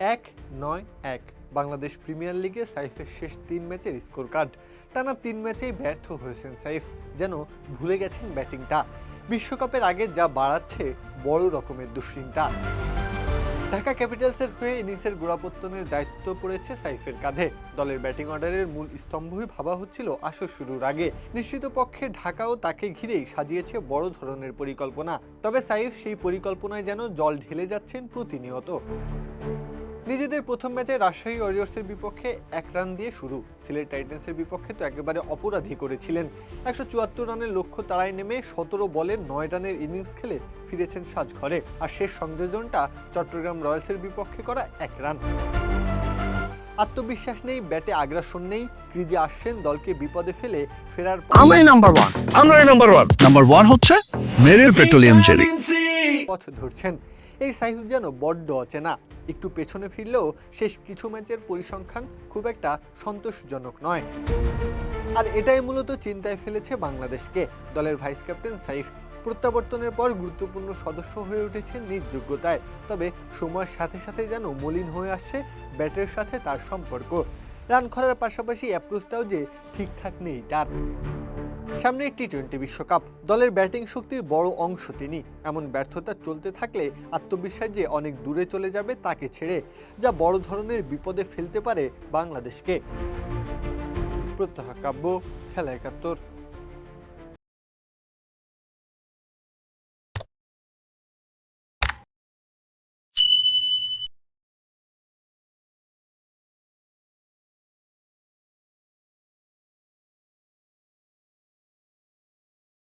এক নয় এক। বাংলাদেশ প্রিমিয়ার লিগে সাইফের শেষ তিন ম্যাচের স্কোর কার্ড টানা তিন ম্যাচেই ব্যর্থ হয়েছেন সাইফ, যেন ভুলে গেছেন ব্যাটিংটা। বিশ্বকাপের আগে যা বাড়াচ্ছে বড় রকমের দুশ্চিন্তা। ঢাকা ক্যাপিটালসের হয়ে ইনিংসের গোড়াপত্তনের দায়িত্ব পড়েছে সাইফের কাঁধে। দলের ব্যাটিং অর্ডারের মূল স্তম্ভই ভাবা হচ্ছিল আসর শুরুর আগে। নিশ্চিত পক্ষে ঢাকাও তাকে ঘিরেই সাজিয়েছে বড় ধরনের পরিকল্পনা। তবে সাইফ সেই পরিকল্পনায় যেন জল ঢেলে যাচ্ছেন প্রতিনিয়ত। নিজেদের প্রথম ম্যাচে রাজশাহী ওয়ারিয়র্সের বিপক্ষে এক রান দিয়ে শুরু। সিলেট টাইটেন্সের বিপক্ষে তো একেবারে অপরাধী করেছিলেন। একশো চুয়াত্তর রানের লক্ষ্য তাড়ায় নেমে সতেরো বলে নয় রানের ইনিংস খেলে ফিরেছেন সাজঘরে। আর শেষ সংযোজনটা চট্টগ্রাম রয়্যালসের বিপক্ষে করা এক রান। আত্মবিশ্বাস নেই ব্যাটে আগ্রাসন নেই ক্রিজে আসছেন দলকে বিপদে ফেলে ফেরার আমরাই নাম্বার ওয়ান আমরাই নাম্বার ওয়ান নাম্বার ওয়ান হচ্ছে মেরিল পেট্রোলিয়াম জেলি। পথ ধরছেন। এই সাইফ যেন বড্ড অচেনা। একটু পেছনে ফিরলেও শেষ কিছু ম্যাচের পরিসংখ্যান খুব একটা সন্তোষজনক নয়। আর এটাই মূলত চিন্তায় ফেলেছে বাংলাদেশকে। দলের ভাইস ক্যাপ্টেন সাইফ প্রত্যাবর্তনের পর গুরুত্বপূর্ণ সদস্য হয়ে উঠেছে নিজ যোগ্যতায়। তবে সময়ের সাথে সাথে যেন মলিন হয়ে আসছে ব্যাটের সাথে তার সম্পর্ক। রান করার পাশাপাশি অ্যাপ্রোচটাও যে ঠিকঠাক নেই তার। সামনে টি টোয়েন্টি বিশ্বকাপ। দলের ব্যাটিং শক্তির বড় অংশ তিনি। এমন ব্যর্থতা চলতে থাকলে আত্মবিশ্বাস যে অনেক দূরে চলে যাবে তাকে ছেড়ে, যা বড় ধরনের বিপদে ফেলতে পারে বাংলাদেশকে। প্রত্যাহ কাব্য, খেলা একাত্তর।